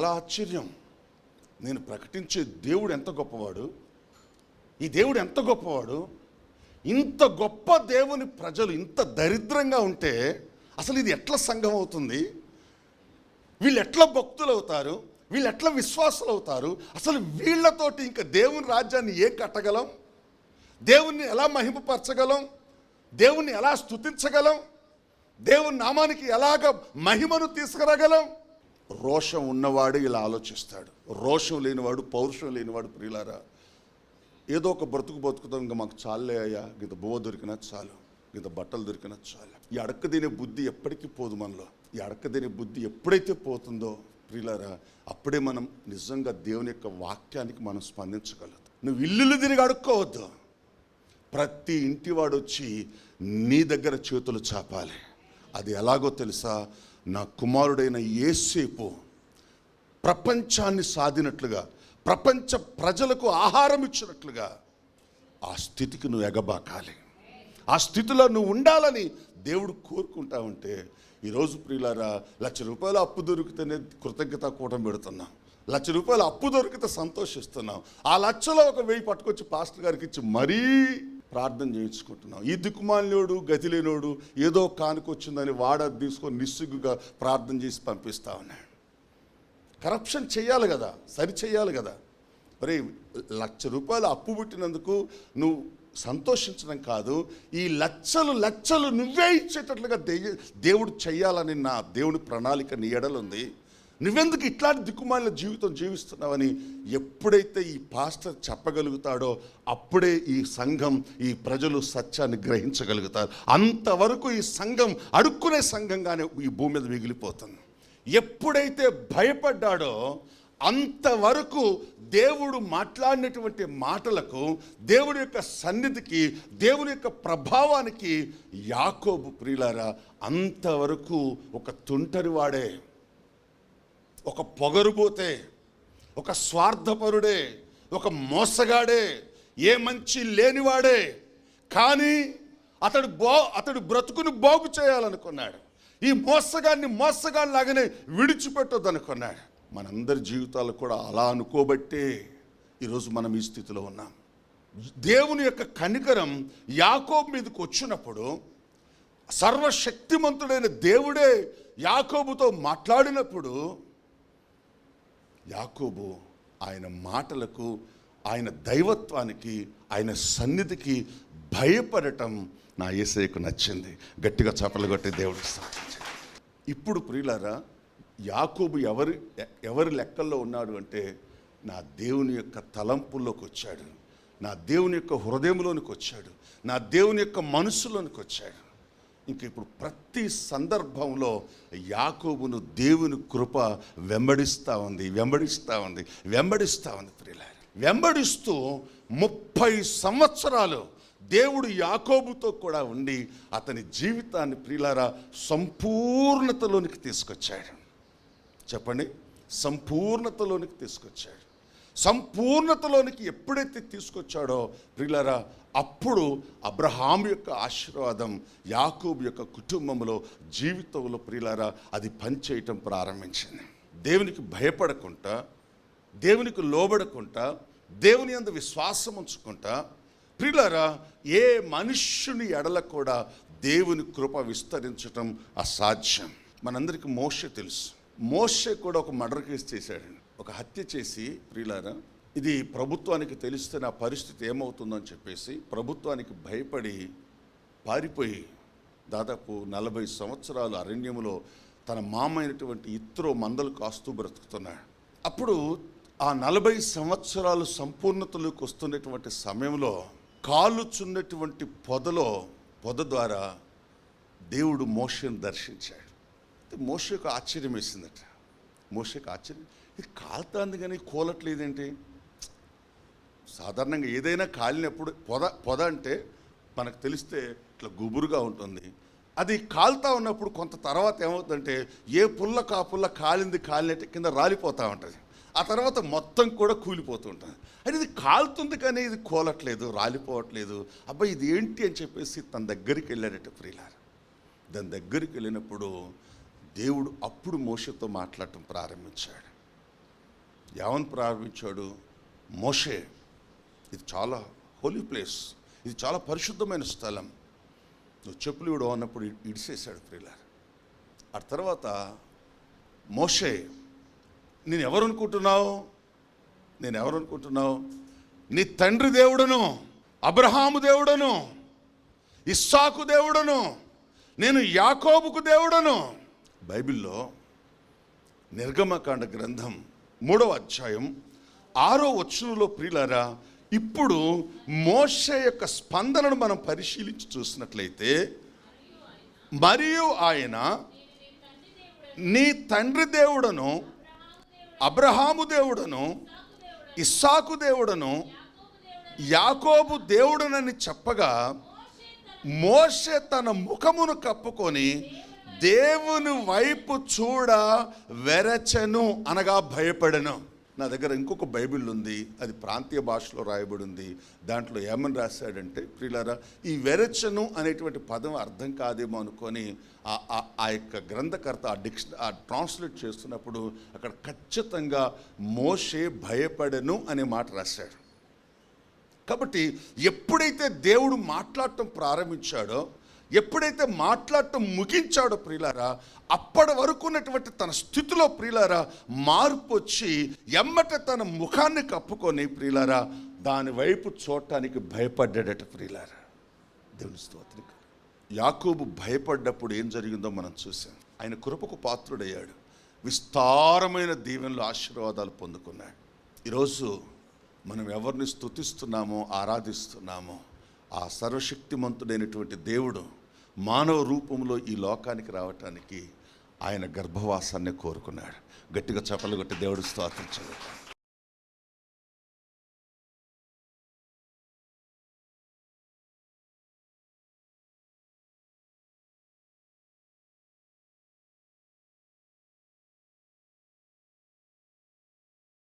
చాలా ఆశ్చర్యం. నేను ప్రకటించే దేవుడు ఎంత గొప్పవాడు? ఈ దేవుడు ఎంత గొప్పవాడు? ఇంత గొప్ప దేవుని ప్రజలు ఇంత దరిద్రంగా ఉంటే అసలు ఇది ఎట్లా సంఘం అవుతుంది? వీళ్ళు ఎట్లా భక్తులు అవుతారు? వీళ్ళు ఎట్లా విశ్వాసులు అవుతారు? అసలు వీళ్ళతోటి ఇంకా దేవుని రాజ్యాన్ని ఏ కట్టగలం? దేవుణ్ణి ఎలా మహిమపరచగలం? దేవుణ్ణి ఎలా స్తుతించగలం? దేవుని నామానికి ఎలాగ మహిమను తీసుకురాగలం? రోషం ఉన్నవాడు ఇలా ఆలోచిస్తాడు. రోషం లేనివాడు పౌరుషం లేనివాడు ప్రియులారా ఏదో ఒక బ్రతుకు బ్రతుకుతాం ఇంకా మాకు చాలే అయ్యా. ఇంత బువ్వ దొరికినా చాలు. ఇంత బట్టలు దొరికినా చాలు. ఈ అడక్కదినే బుద్ధి ఎప్పటికీ పోదు మనలో. ఈ అడక్కదినే బుద్ధి ఎప్పుడైతే పోతుందో ప్రియులారా అప్పుడే మనం నిజంగా దేవుని యొక్క వాక్యానికి మనం స్పందించగలదు. నువ్వు ఇల్లులు తిరిగి అడుక్కోవద్దు. ప్రతి ఇంటివాడు వచ్చి నీ దగ్గర చేతులు చాపాలి. అది ఎలాగో తెలుసా? నా కుమారుడైన ఏసేపు ప్రపంచాన్ని సాధినట్లుగా ప్రపంచ ప్రజలకు ఆహారం ఇచ్చినట్లుగా ఆ స్థితికి నువ్వు ఎగబాకాలి. ఆ స్థితిలో నువ్వు ఉండాలని దేవుడు కోరుకుంటా ఉంటే ఈరోజు ప్రియులారా లక్ష రూపాయలు అప్పు దొరికితేనే కృతజ్ఞత కూటం పెడుతున్నాం. లక్ష రూపాయలు అప్పు దొరికితే సంతోషిస్తున్నాం. ఆ లక్షలో ఒక వెయ్యి పట్టుకొచ్చి పాస్టర్ గారికి ఇచ్చి మరీ ప్రార్థన చేయించుకుంటున్నాం ఈ దిక్కుమాలినోడు గతి లేనోడు ఏదో కానుకొచ్చిందని వాడ తీసుకొని నిస్సిగ్గుగా ప్రార్థన చేసి పంపిస్తా ఉన్నాడు. కరప్షన్ చేయాలి కదా సరి చేయాలి కదా. మరి లక్ష రూపాయలు అప్పు పుట్టినందుకు నువ్వు సంతోషించడం కాదు ఈ లక్షలు లక్షలు నువ్వే ఇచ్చేటట్లుగా దే- దేవుడు చెయ్యాలని నా దేవుడి ప్రణాళిక నీ ఎడలుంది. నువ్వెందుకు ఇట్లాంటి దిక్కుమాలిన జీవితం జీవిస్తున్నావని ఎప్పుడైతే ఈ పాస్టర్ చెప్పగలుగుతాడో అప్పుడే ఈ సంఘం ఈ ప్రజలు సత్యాన్ని గ్రహించగలుగుతారు. అంతవరకు ఈ సంఘం అడుక్కునే సంఘంగానే ఈ భూమి మీద మిగిలిపోతుంది. ఎప్పుడైతే భయపడ్డాడో అంతవరకు దేవుడు మాట్లాడినటువంటి మాటలకు దేవుడి యొక్క సన్నిధికి దేవుని యొక్క ప్రభావానికి యాకోబు ప్రియులారా అంతవరకు ఒక తుంటరివాడే. ఒక పొగరుబోతే ఒక స్వార్థపరుడే ఒక మోసగాడే ఏ మంచి లేనివాడే కానీ అతడు బో అతడు బ్రతుకుని బాగు చేయాలనుకున్నాడు. ఈ మోసగాన్ని మోసగాళ్ళలాగానే విడిచిపెట్టొద్దనుకున్నాడు. మనందరి జీవితాలు కూడా అలా అనుకోబట్టే ఈరోజు మనం ఈ స్థితిలో ఉన్నాం. దేవుని యొక్క కనికరం యాకోబు మీదకి వచ్చినప్పుడు సర్వశక్తిమంతుడైన దేవుడే యాకోబుతో మాట్లాడినప్పుడు యాకోబు ఆయన మాటలకు ఆయన దైవత్వానికి ఆయన సన్నిధికి భయపడటం నా ఏసైకు నచ్చింది. గట్టిగా చపలు కొట్టి దేవుడు ఇప్పుడు ప్రియులారా యాకోబు ఎవరి ఎవరి లెక్కల్లో ఉన్నాడు అంటే నా దేవుని యొక్క తలంపుల్లోకి వచ్చాడు. నా దేవుని యొక్క హృదయంలోనికి వచ్చాడు. నా దేవుని యొక్క మనసులోనికి వచ్చాడు. ఇంక ఇప్పుడు ప్రతి సందర్భంలో యాకోబును దేవుని కృప వెంబడిస్తూ ఉంది వెంబడిస్తూ ఉంది వెంబడిస్తూ ఉంది ప్రియులారా. వెంబడిస్తూ ముప్పై సంవత్సరాలు దేవుడు యాకోబుతో కూడా ఉండి అతని జీవితాన్ని ప్రియులారా సంపూర్ణతలోనికి తీసుకొచ్చాడు. చెప్పండి సంపూర్ణతలోనికి తీసుకొచ్చాడు. సంపూర్ణతలోనికి ఎప్పుడైతే తీసుకొచ్చాడో ప్రిలరా అప్పుడు అబ్రహాం యొక్క ఆశీర్వాదం యాకూబ్ యొక్క కుటుంబంలో జీవితంలో ప్రియులారా అది పనిచేయటం ప్రారంభించింది. దేవునికి భయపడకుండా దేవునికి లోబడకుండా దేవుని అందు విశ్వాసం ఉంచుకుంటా ప్రియులారా ఏ మనుష్యుని ఎడల కూడా దేవుని కృప విస్తరించటం అసాధ్యం. మనందరికీ మోష తెలుసు. మోష కూడా ఒక మర్డర్ కేసు చేశాడండి. ఒక హత్య చేసి ప్రియులారా ఇది ప్రభుత్వానికి తెలిస్తే నా పరిస్థితి ఏమవుతుందని చెప్పేసి ప్రభుత్వానికి భయపడి పారిపోయి దాదాపు నలభై సంవత్సరాలు అరణ్యములో తన మామైనటువంటి ఇత్రో మందలు కాస్తూ బ్రతుకుతున్నాడు. అప్పుడు ఆ నలభై సంవత్సరాలు సంపూర్ణతలోకి వస్తున్నటువంటి సమయంలో కాలుచున్నటువంటి పొదలో పొద ద్వారా దేవుడు మోషను దర్శించాడు. మోషకు ఆశ్చర్యం వేసిందట. మోషకు ఆశ్చర్యం ఇది కాలుతుంది కానీ కూలట్లేదేంటి? సాధారణంగా ఏదైనా కాలినప్పుడు పొద పొద అంటే మనకు తెలిస్తే ఇట్లా గుబురుగా ఉంటుంది. అది కాలుతా ఉన్నప్పుడు కొంత తర్వాత ఏమవుతుందంటే ఏ పుల్ల కా పుల్ల కాలింది కాలినట్టు కింద రాలిపోతూ ఉంటుంది. ఆ తర్వాత మొత్తం కూడా కూలిపోతూ ఉంటుంది. అది ఇది కాలుతుంది కానీ ఇది కోలట్లేదు రాలిపోవట్లేదు. అబ్బాయి ఇది ఏంటి అని చెప్పేసి తన దగ్గరికి వెళ్ళాడట ప్రియులారు. దాని దగ్గరికి వెళ్ళినప్పుడు దేవుడు అప్పుడు మోసతో మాట్లాడటం ప్రారంభించాడు. ఎవరు ప్రారంభించాడు మోషే. ఇది చాలా హోలీ ప్లేస్. ఇది చాలా పరిశుద్ధమైన స్థలం. నువ్వు చెప్పులు ఇవ్వడం అన్నప్పుడు ఇడిసేసాడు ఇడిసేశాడు ఆ తర్వాత మోషే నేను ఎవరు అనుకుంటున్నావు నేను ఎవరు అనుకుంటున్నావు నీ తండ్రి దేవుడను అబ్రహాము దేవుడను ఇస్సాకు దేవుడను నేను యాకోబుకు దేవుడను. బైబిల్లో నిర్గమకాండ గ్రంథం మూడవ అధ్యాయం. ఆరో వచనంలో ప్రియులారా ఇప్పుడు మోష యొక్క స్పందనను మనం పరిశీలించి చూసినట్లయితే మరియు ఆయన నీ తండ్రి దేవుడను అబ్రహాము దేవుడను ఇస్సాకు దేవుడను యాకోబు దేవుడనని చెప్పగా మోషే తన ముఖమును కప్పుకొని దేవుని వైపు చూడ వెరచను అనగా భయపడను. నా దగ్గర ఇంకొక బైబిల్ ఉంది అది ప్రాంతీయ భాషలో రాయబడి ఉంది దాంట్లో ఏమని రాశాడంటే ప్రియులారా ఈ వెరచను అనేటువంటి పదం అర్థం కాదేమో అనుకొని ఆ- యొక్క గ్రంథకర్త ఆ డిక్ష ఆ ట్రాన్స్లేట్ చేస్తున్నప్పుడు అక్కడ ఖచ్చితంగా మోషే భయపడను అనే మాట రాశాడు. కాబట్టి ఎప్పుడైతే దేవుడు మాట్లాడటం ప్రారంభించాడో ఎప్పుడైతే మాట్లాడటం ముగించాడో ప్రియులారా అప్పటి వరకు ఉన్నటువంటి తన స్థితిలో ప్రియులారా మార్పు వచ్చి ఎమ్మట తన ముఖాన్ని కప్పుకొని ప్రియులారా దాని వైపు చూడటానికి భయపడ్డాడట ప్రియులారా. దేవుని స్తోత్రిక యాకోబు భయపడ్డప్పుడు ఏం జరిగిందో మనం చూసాం. ఆయన కృపకు పాత్రుడయ్యాడు. విస్తారమైన దీవెనలు ఆశీర్వాదాలు పొందుకున్నాడు. ఈరోజు మనం ఎవరిని స్తుతిస్తున్నామో ఆరాధిస్తున్నామో ఆ సర్వశక్తిమంతుడైనటువంటి దేవుడు మానవ రూపంలో ఈ లోకానికి రావటానికి ఆయన గర్భవాసాన్ని కోరుకున్నాడు. గట్టిగా చెప్పలు కొట్టి దేవుడు స్తోత్రించాడు